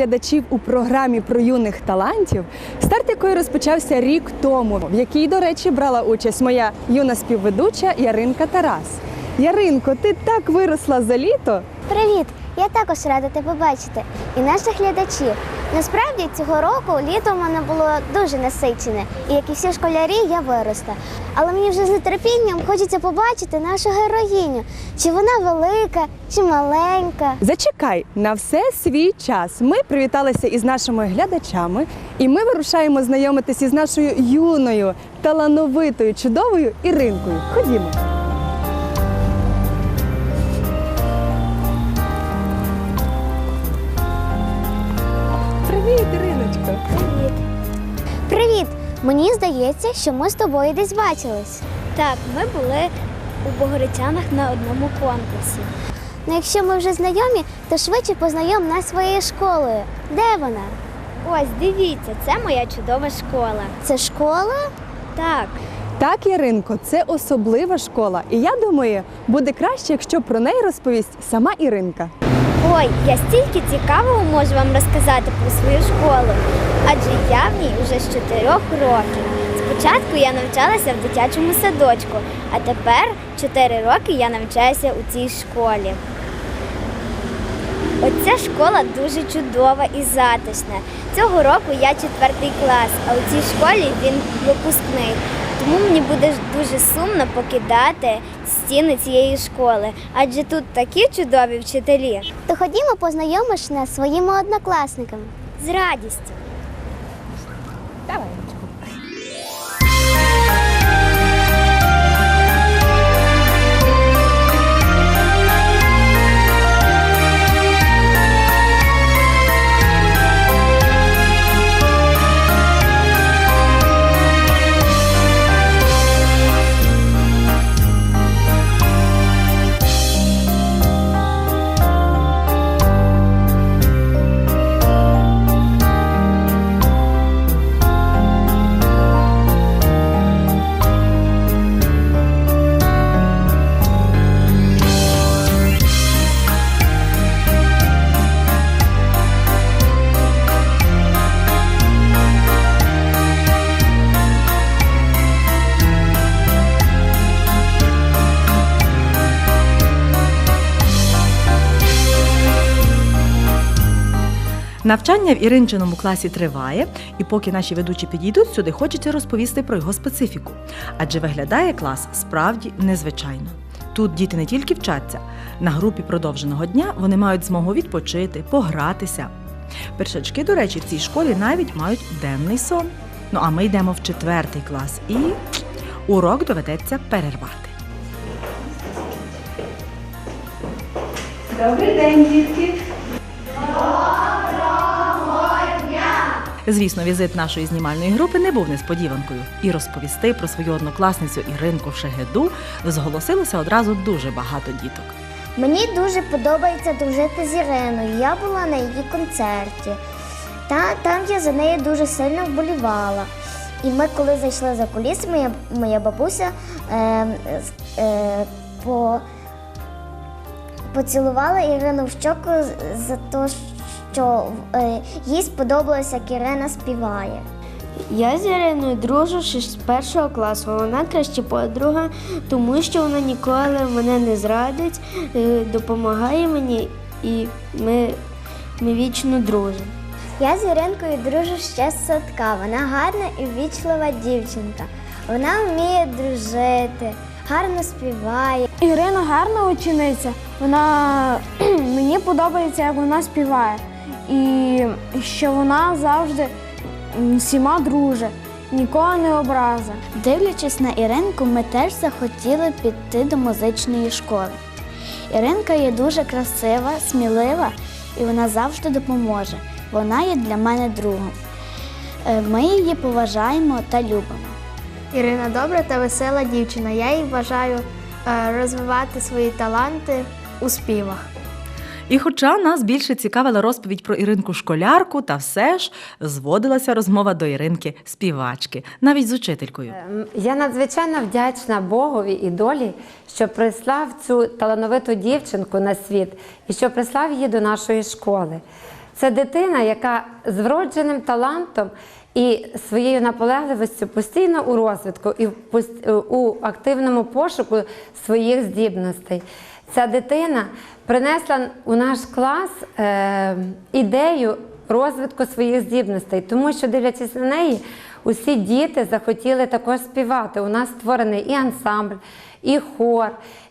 глядачів у програмі про юних талантів, старт якої розпочався рік тому, в якій, до речі, брала участь моя юна співведуча Яринка Тарас. Яринко, ти так виросла за літо. Привіт! Я також рада тебе бачити і наших глядачів. Насправді цього року літо в мене було дуже насичене, і як і всі школярі, я виросла. Але мені вже з нетерпінням хочеться побачити нашу героїню. Чи вона велика, чи маленька. Зачекай на все свій час. Ми привіталися із нашими глядачами, і ми вирушаємо знайомитися із нашою юною, талановитою, чудовою Іринкою. Ходімо. Мені здається, що ми з тобою десь бачились. Так, ми були у Богородчанах на одному конкурсі. Ну, якщо ми вже знайомі, то швидше познайом нас своєю школою. Де вона? Ось, дивіться, це моя чудова школа. Це школа? Так, Так, Яринко, це особлива школа, і я думаю, буде краще, якщо про неї розповість сама Іринка. Ой, я стільки цікавого можу вам розказати про свою школу, адже я в ній вже з чотирьох років. Спочатку я навчалася в дитячому садочку, а тепер чотири роки я навчаюся у цій школі. Оця школа дуже чудова і затишна. Цього року я четвертий клас, а у цій школі він випускний. Тому мені буде дуже сумно покидати стіни цієї школи, адже тут такі чудові вчителі. То ходімо, познайомиш нас своїми однокласниками. З радістю. Навчання в Іринчиному класі триває, і поки наші ведучі підійдуть сюди, хочеться розповісти про його специфіку. Адже виглядає клас справді незвичайно. Тут діти не тільки вчаться, на групі продовженого дня вони мають змогу відпочити, погратися. Першачки, до речі, в цій школі навіть мають денний сон. Ну а ми йдемо в четвертий клас і урок доведеться перервати. Добрий день, дітки. Звісно, візит нашої знімальної групи не був несподіванкою, і розповісти про свою однокласницю Іринку Шегеду зголосилося одразу дуже багато діток. Мені дуже подобається дружити з Іриною. Я була на її концерті. Та, там я за нею дуже сильно вболівала. І ми, коли зайшли за куліси, моя, моя бабуся е, е, по, поцілувала Ірину в щоку за те, що е, їй сподобалося, як Ірина співає. Я з Іриною дружу ще з першого класу. Вона краща подруга, тому що вона ніколи мене не зрадить, е, допомагає мені і ми, ми вічно дружимо. Я з Іринкою дружу ще з садка. Вона гарна і ввічлива дівчинка. Вона вміє дружити, гарно співає. Ірина гарна учениця. Вона мені подобається, як вона співає. І що вона завжди всіма друже, нікого не образа. Дивлячись на Іринку, ми теж захотіли піти до музичної школи. Іринка є дуже красива, смілива і вона завжди допоможе. Вона є для мене другом. Е, Ми її поважаємо та любимо. Ірина добра та весела дівчина. Я їй бажаю е, розвивати свої таланти у співах. І хоча нас більше цікавила розповідь про Іринку школярку, та все ж зводилася розмова до Іринки співачки, навіть з учителькою. Ем, Я надзвичайно вдячна Богові і долі, що прислав цю талановиту дівчинку на світ і що прислав її до нашої школи. Це дитина, яка з вродженим талантом і своєю наполегливістю постійно у розвитку і у активному пошуку своїх здібностей. Ця дитина принесла у наш клас е, ідею розвитку своїх здібностей, тому що, дивлячись на неї, усі діти захотіли також співати. У нас створений і ансамбль, і хор,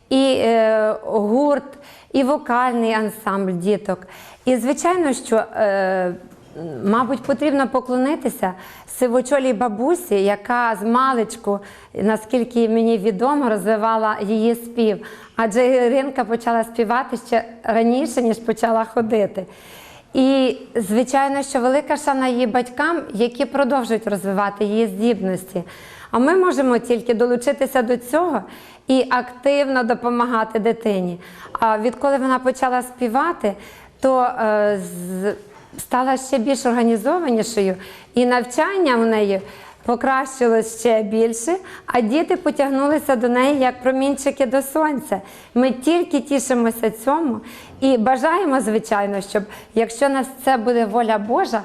і е, гурт, і вокальний ансамбль діток. І звичайно, що е, мабуть потрібно поклонитися сивочолій бабусі, яка з маличку, наскільки мені відомо, розвивала її спів. Адже Іринка почала співати ще раніше, ніж почала ходити. І, звичайно, що велика шана її батькам, які продовжують розвивати її здібності. А ми можемо тільки долучитися до цього і активно допомагати дитині. А відколи вона почала співати, то е, з- стала ще більш організованішою, і навчання у неї покращилось ще більше, а діти потягнулися до неї як промінчики до сонця. Ми тільки тішимося цьому і бажаємо, звичайно, щоб якщо на це буде воля Божа,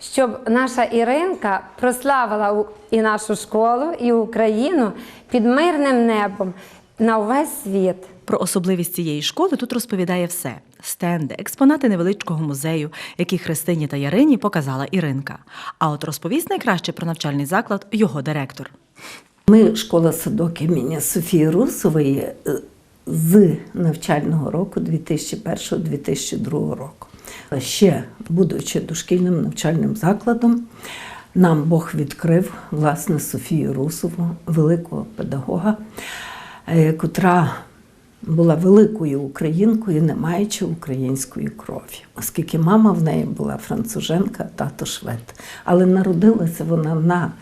щоб наша Іринка прославила і нашу школу, і Україну під мирним небом на увесь світ. Про особливість цієї школи тут розповідає все: стенди, експонати невеличкого музею, які Христині та Ярині показала Іринка. А от розповість найкраще про навчальний заклад його директор. Ми школа садок імені Софії Русової е, з навчального року 2001-2002 року. Ще будучи дошкільним навчальним закладом, нам Бог відкрив власне Софію Русову, великого педагога, е, котра була великою українкою, не маючи української крові, оскільки мама в неї була француженка, тато швед. Але народилася вона на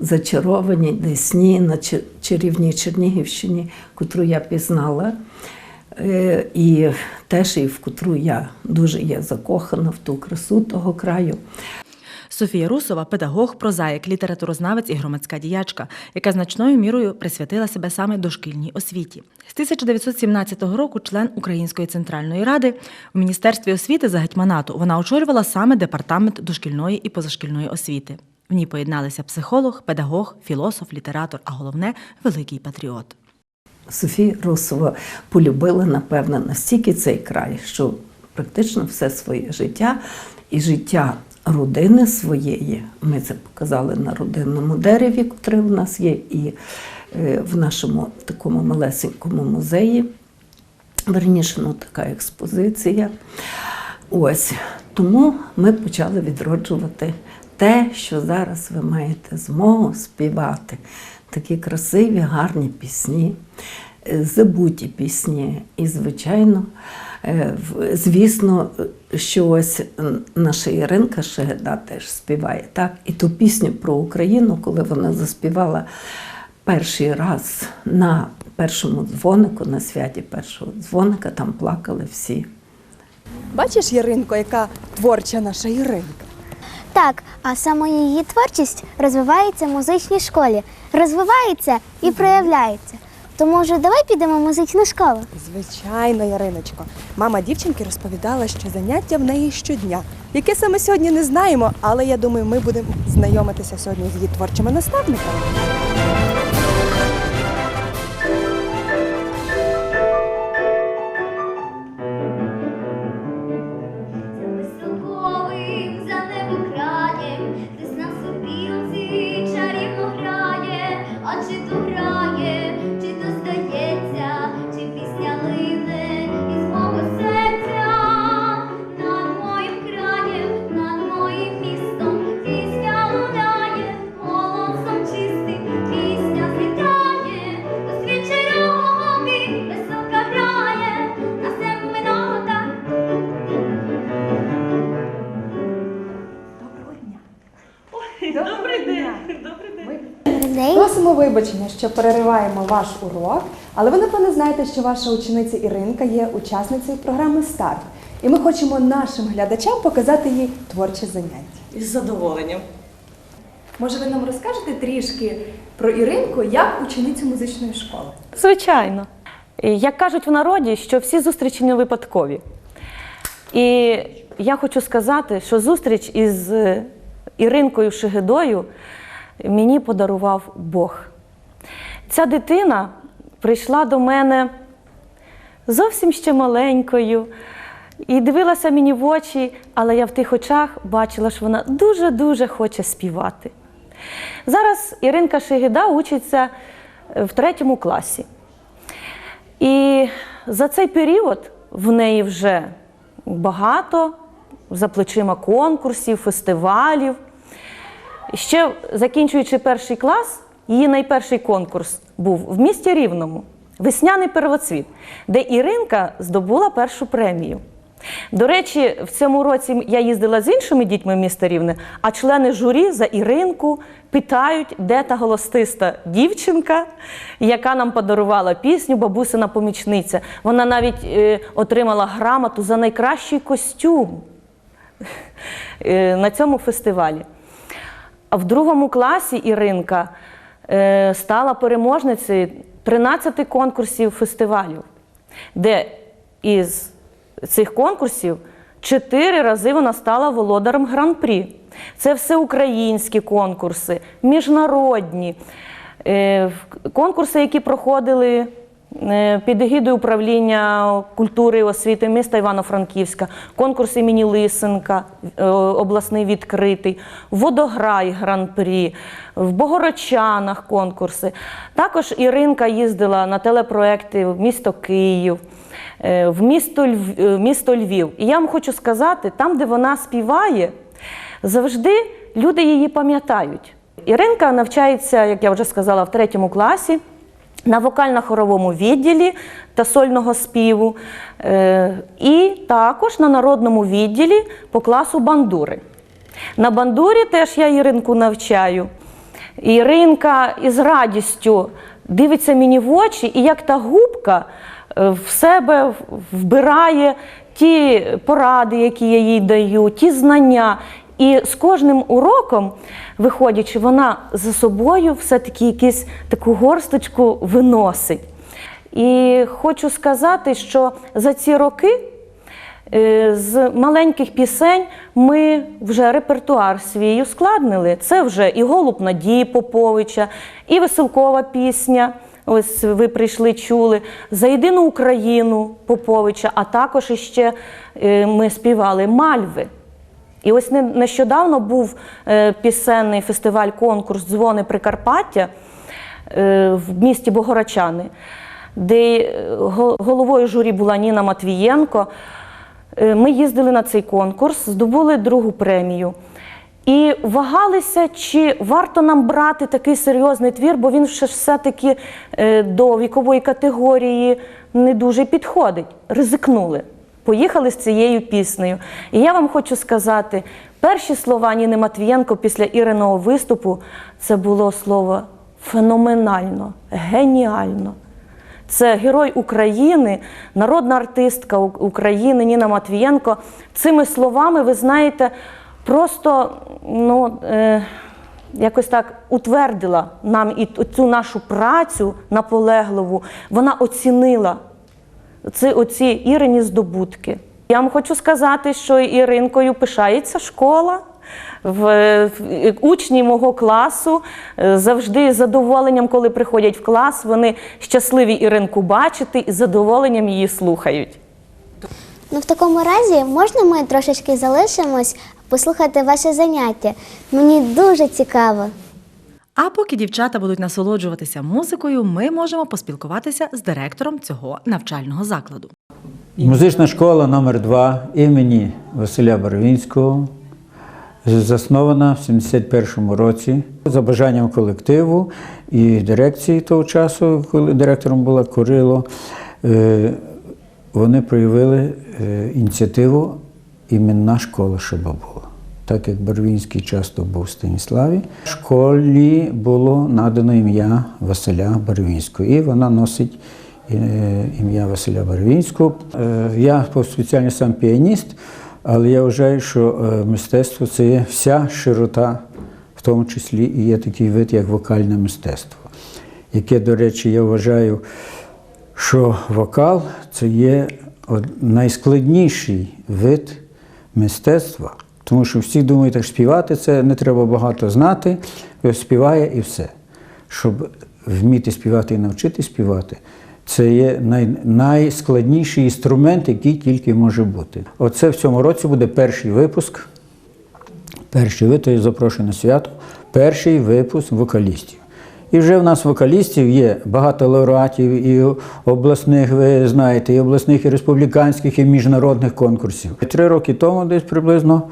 зачарованій Десні, на чарівній Чернігівщині, котру я пізнала. Е, І теж і в котру я дуже є закохана в ту красу того краю. Софія Русова педагог, прозаїк, літературознавець і громадська діячка, яка значною мірою присвятила себе саме дошкільній освіті. З 1917 року член Української центральної ради у Міністерстві освіти за гетьманату вона очолювала саме департамент дошкільної і позашкільної освіти. В ній поєдналися психолог, педагог, філософ, літератор, а головне великий патріот. Софія Русова полюбила, напевно, настільки цей край, що практично все своє життя і життя родини своєї. Ми це показали на родинному дереві, котре в нас є, і е, в нашому такому малесенькому музеї. Верніше, ну, така експозиція. Ось тому ми почали відроджувати те, що зараз ви маєте змогу співати. Такі красиві, гарні пісні, забуті пісні. І, звичайно, е, звісно, що ось наша Іринка Шегеда теж співає. Так? І ту пісню про Україну, коли вона заспівала перший раз на першому дзвонику, на святі першого дзвоника, там плакали всі. Бачиш, Яринко, яка творча наша Іринка? Так, а саме її творчість розвивається в музичній школі, розвивається і проявляється. То може давай підемо в музичну школу? Звичайно, Яриночко. Мама дівчинки розповідала, що заняття в неї щодня. Яке саме сьогодні не знаємо, але я думаю, ми будемо знайомитися сьогодні з її творчими наставниками. Що перериваємо ваш урок, але ви напевно знаєте, що ваша учениця Іринка є учасницею програми Старт. І ми хочемо нашим глядачам показати їй творче заняття. Із задоволенням. Може, ви нам розкажете трішки про Іринку як ученицю музичної школи? Звичайно. Як кажуть в народі, що всі зустрічі не випадкові. І Я хочу сказати, що зустріч із Іринкою Шегедою мені подарував Бог. Ця дитина прийшла до мене зовсім ще маленькою і дивилася мені в очі, але я в тих очах бачила, що вона дуже-дуже хоче співати. Зараз Іринка Шегеда учиться в третьому класі. І за цей період в неї вже багато за плечима конкурсів, фестивалів. Ще закінчуючи перший клас, її найперший конкурс був в місті Рівному Весняний первоцвіт, де Іринка здобула першу премію. До речі, в цьому році я їздила з іншими дітьми міста Рівне, а члени журі за Іринку питають, де та голосиста дівчинка, яка нам подарувала пісню Бабусина помічниця. Вона навіть е, отримала грамоту за найкращий костюм е, на цьому фестивалі. А в другому класі Іринка стала переможницею 13 конкурсів фестивалів, де із цих конкурсів чотири рази вона стала володарем гран-прі. Це всеукраїнські конкурси, міжнародні е, конкурси, які проходили е, під егідою управління культури і освіти міста Івано-Франківська, конкурс імені Лисенка, е, обласний відкритий, Водограй гран-прі, в Богородчанах конкурси. Також Іринка їздила на телепроекти в місто Київ, е, в місто, Льв- е, місто Львів. І я вам хочу сказати, там, де вона співає, завжди люди її пам'ятають. Іринка навчається, як я вже сказала, в третьому класі. На вокально-хоровому відділі та сольного співу, е, і також на народному відділі по класу бандури. На бандурі теж я Іринку навчаю. Іринка із радістю дивиться мені в очі, і як та губка е, в себе вбирає ті поради, які я їй даю, ті знання. І з кожним уроком, виходячи, вона за собою все-таки якусь таку горсточку виносить. І хочу сказати, що за ці роки Е, З маленьких пісень ми вже репертуар свій ускладнили. Це вже і голуб Надії Поповича, і веселкова пісня. Ось ви прийшли, чули за єдину Україну Поповича, а також іще е, ми співали Мальви. І ось не- нещодавно був е, пісенний фестиваль конкурс Дзвони Прикарпаття е, в місті Богородчани, де е, головою журі була Ніна Матвієнко. Ми їздили на цей конкурс, здобули другу премію. І вагалися, чи варто нам брати такий серйозний твір, бо він все-таки до вікової категорії не дуже підходить. Ризикнули. Поїхали з цією піснею. І я вам хочу сказати, перші слова Ніни Матвієнко після Іриного виступу це було слово феноменально, геніально. Це герой України, народна артистка України Ніна Матвієнко. Цими словами, ви знаєте, просто ну, е, якось так утвердила нам і цю нашу працю наполегливу. Вона оцінила ці, оці Ірині здобутки. Я вам хочу сказати, що Іринкою пишається школа. В, в- учні мого класу е, завжди з задоволенням, коли приходять в клас, вони щасливі Іринку бачити і з задоволенням її слухають. Ну, в такому разі можна ми трошечки залишимось послухати ваше заняття. Мені дуже цікаво. А поки дівчата будуть насолоджуватися музикою, ми можемо поспілкуватися з директором цього навчального закладу. Музична школа номер 2 імені Василя Барвінського заснована в 71-му році за бажанням колективу і дирекції того часу, коли директором була Курило, е, вони проявили е, ініціативу іменна школа, була. Так як Барвінський часто був в Станіславі, школі було надано ім'я Василя Барвінського, і вона носить е, ім'я Василя Барвінського. Е, Я по спеціальності сам піаніст, але я вважаю, що е, мистецтво це є вся широта, в тому числі і є такий вид, як вокальне мистецтво, яке, до речі, я вважаю, що вокал це є найскладніший вид мистецтва. Тому що всі думають, що співати це не треба багато знати, співає і все. Щоб вміти співати і навчити співати, це є най, найскладніший інструмент, який тільки може бути. Оце в цьому році буде перший випуск. Перший ви, то я запрошую свято, перший випуск вокалістів. І вже в нас вокалістів є багато лауреатів і обласних, ви знаєте, і обласних, і республіканських, і міжнародних конкурсів. Три роки тому десь приблизно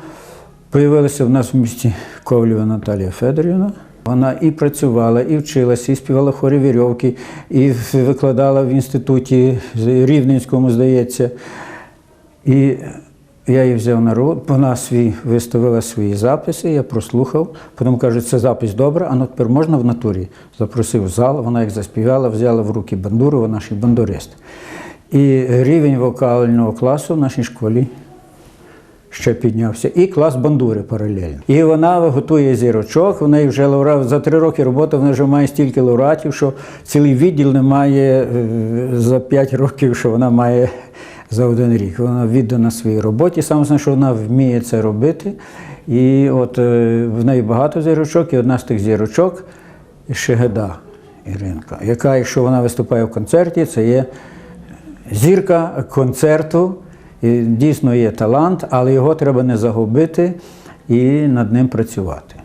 появилася в нас в місті Ковлєва Наталія Федорівна. Вона і працювала, і вчилася, і співала хорі вірьовки, і викладала в інституті Рівненському, здається. І я її взяв на роботу, вона свій виставила свої записи, я прослухав. Потім кажуть, це запис добре, а ну тепер можна в натурі. Запросив зал, вона як заспівала, взяла в руки бандуру, вона і бандурист. І рівень вокального класу в нашій школі ще піднявся. І клас бандури паралельно. І вона готує зірочок, в неї вже лауреат, за три роки роботи вона вже має стільки лауреатів, що цілий відділ не має е, за п'ять років, що вона має за один рік. Вона віддана своїй роботі, саме основне, що вона вміє це робити. І от е, в неї багато зірочок, і одна з тих зірочок Шегеда Іринка, яка, якщо вона виступає в концерті, це є зірка концерту. Дійсно є талант, але його треба не загубити і над ним працювати.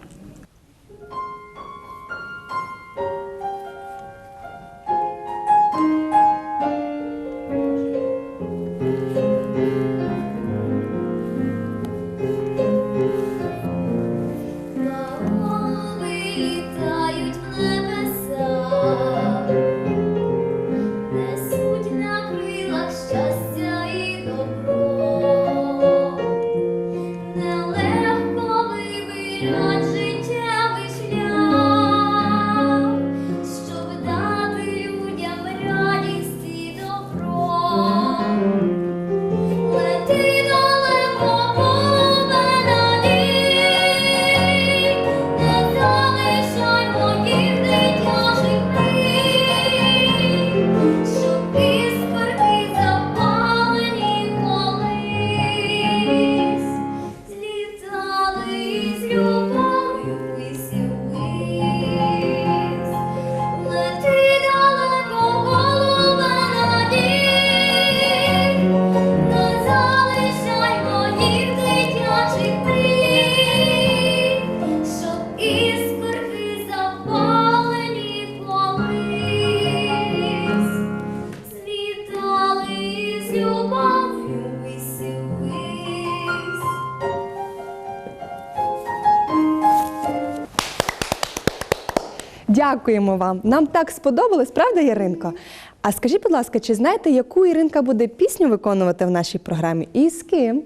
Дякуємо вам. Нам так сподобалось, правда, Яринко? А скажіть, будь ласка, чи знаєте, яку Іринка буде пісню виконувати в нашій програмі і з ким?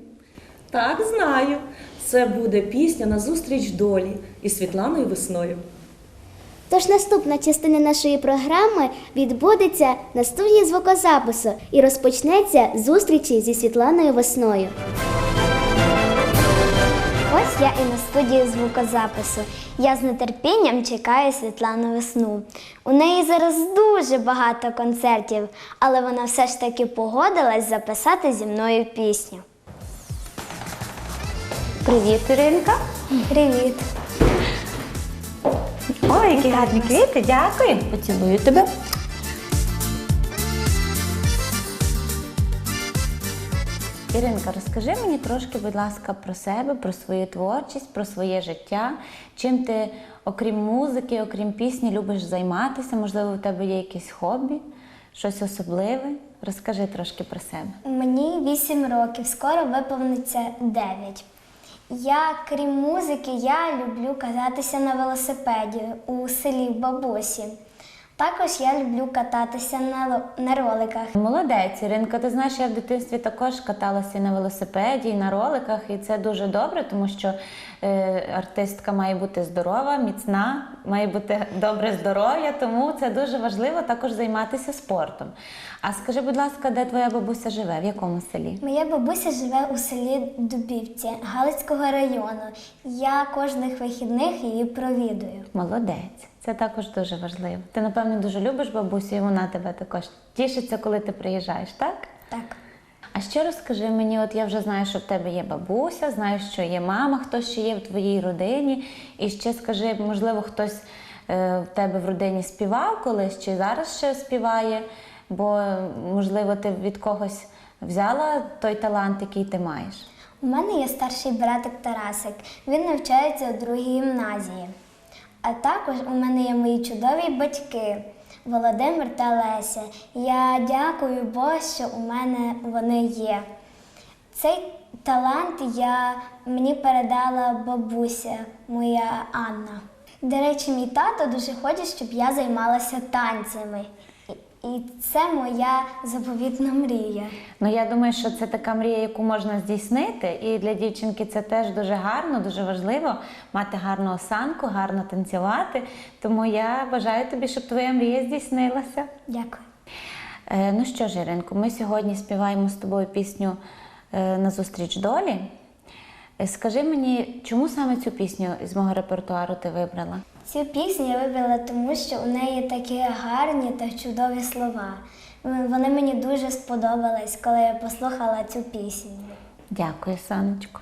Так, знаю. Це буде пісня «Назустріч долі із Світланою Весною. Тож наступна частина нашої програми відбудеться на студії звукозапису і розпочнеться зустрічі зі Світланою Весною. Я і на студії звукозапису. Я з нетерпінням чекаю Світлану Весну. У неї зараз дуже багато концертів, але вона все ж таки погодилась записати зі мною пісню. Привіт, Іринка. Привіт! Ой, які гарні квіти, дякую. Поцілую тебе. Іринка, розкажи мені трошки, будь ласка, про себе, про свою творчість, про своє життя. Чим ти, окрім музики, окрім пісні, любиш займатися? Можливо, у тебе є якесь хобі, щось особливе? Розкажи трошки про себе. Мені 8 років, скоро виповниться 9. Я, крім музики, я люблю кататися на велосипеді у селі в бабусі. Також я люблю кататися на, на роликах. Молодець, Іринка. Ти знаєш, я в дитинстві також каталася на велосипеді, і на роликах, і це дуже добре, тому що е, артистка має бути здорова, міцна, має бути добре здоров'я, тому це дуже важливо також займатися спортом. А скажи, будь ласка, де твоя бабуся живе? В якому селі? Моя бабуся живе у селі Дубівці Галицького району. Я кожних вихідних її провідую. Молодець. Це також дуже важливо. Ти, напевно, дуже любиш бабусю, і вона тебе також тішиться, коли ти приїжджаєш, так? Так. А ще розкажи мені, от я вже знаю, що в тебе є бабуся, знаю, що є мама, хто ще є в твоїй родині. І ще скажи, можливо, хтось е, в тебе в родині співав колись, чи зараз ще співає, бо, можливо, ти від когось взяла той талант, який ти маєш. У мене є старший братик Тарасик. Він навчається у другій гімназії. А також у мене є мої чудові батьки Володимир та Леся. Я дякую Богу, що у мене вони є. Цей талант я, мені передала бабуся, моя Анна. До речі, мій тато дуже хоче, щоб я займалася танцями. І- це моя заповітна мрія. Ну, я думаю, що це така мрія, яку можна здійснити. І для дівчинки це теж дуже гарно, дуже важливо мати гарну осанку, гарно танцювати. Тому я бажаю тобі, щоб твоя мрія здійснилася. Дякую. Е, ну що ж, Іринко, ми сьогодні співаємо з тобою пісню е, Назустріч долі. Е, Скажи мені, чому саме цю пісню з мого репертуару ти вибрала? Цю пісню я вибрала тому, що у неї такі гарні та чудові слова. Вони мені дуже сподобались, коли я послухала цю пісню. Дякую, Саночко.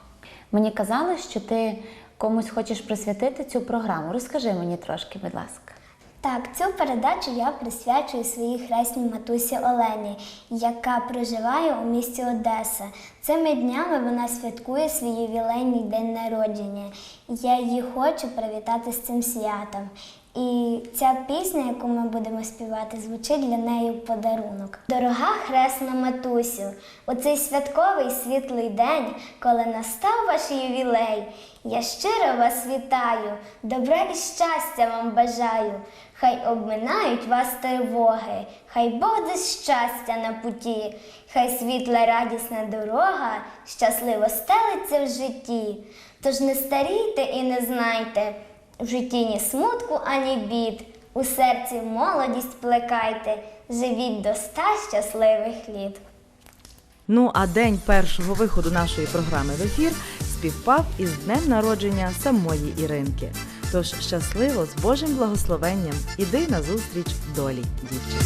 Мені казали, що ти комусь хочеш присвятити цю програму. Розкажи мені трошки, будь ласка. Так, цю передачу я присвячую своїй хресній матусі Олені, яка проживає у місті Одеса. Цими днями вона святкує свій ювілейний день народження. Я її хочу привітати з цим святом. І ця пісня, яку ми будемо співати, звучить для неї в подарунок. Дорога хресна матусю, у цей святковий світлий день, коли настав ваш ювілей, я щиро вас вітаю, добра і щастя вам бажаю. Хай обминають вас тривоги, хай Бог дасть щастя на путі, хай світла радісна дорога щасливо стелиться в житті. Тож не старійте і не знайте, в житті ні смутку, ані бід. У серці молодість плекайте, живіть до ста щасливих літ. Ну а день першого виходу нашої програми в ефір співпав із днем народження самої Іринки. Тож щасливо з Божим благословенням іди на зустріч долі, дівчинки.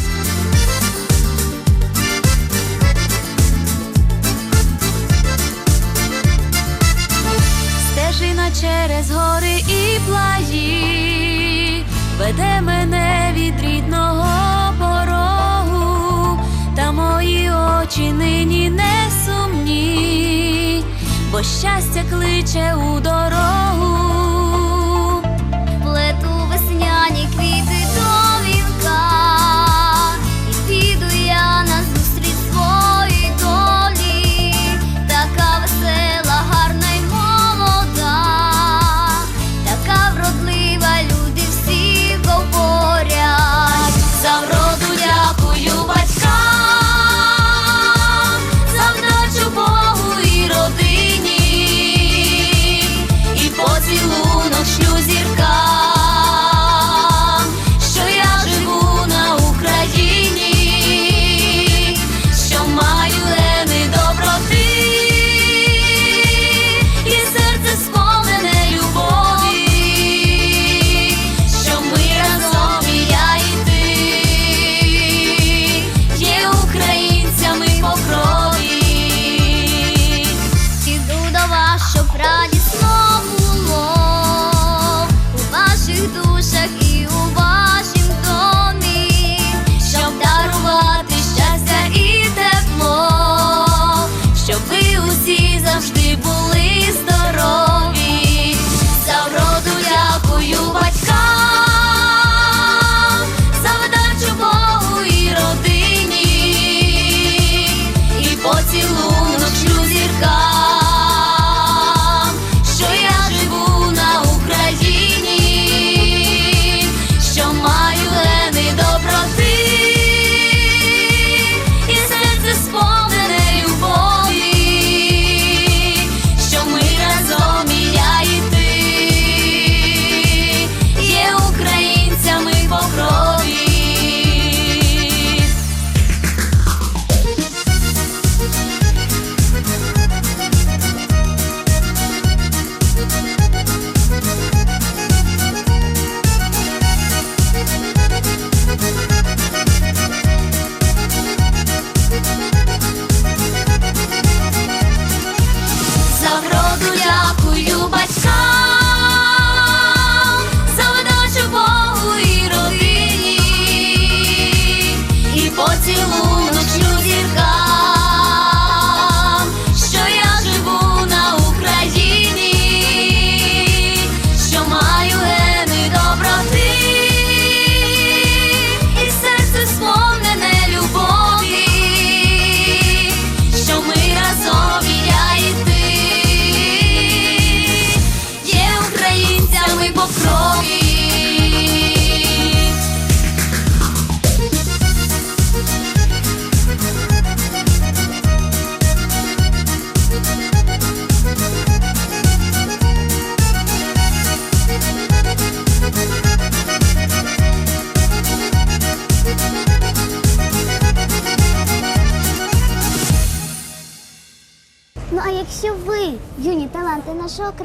Стежина через гори і плаї веде мене від рідного порогу, та мої очі нині не сумні, бо щастя кличе у дорогу.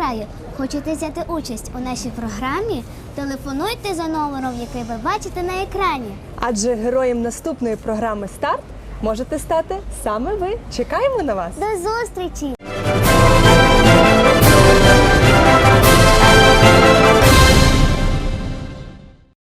Нашого хочете взяти участь у нашій програмі, телефонуйте за номером, який ви бачите на екрані. Адже героєм наступної програми Старт можете стати саме ви. Чекаємо на вас! До зустрічі!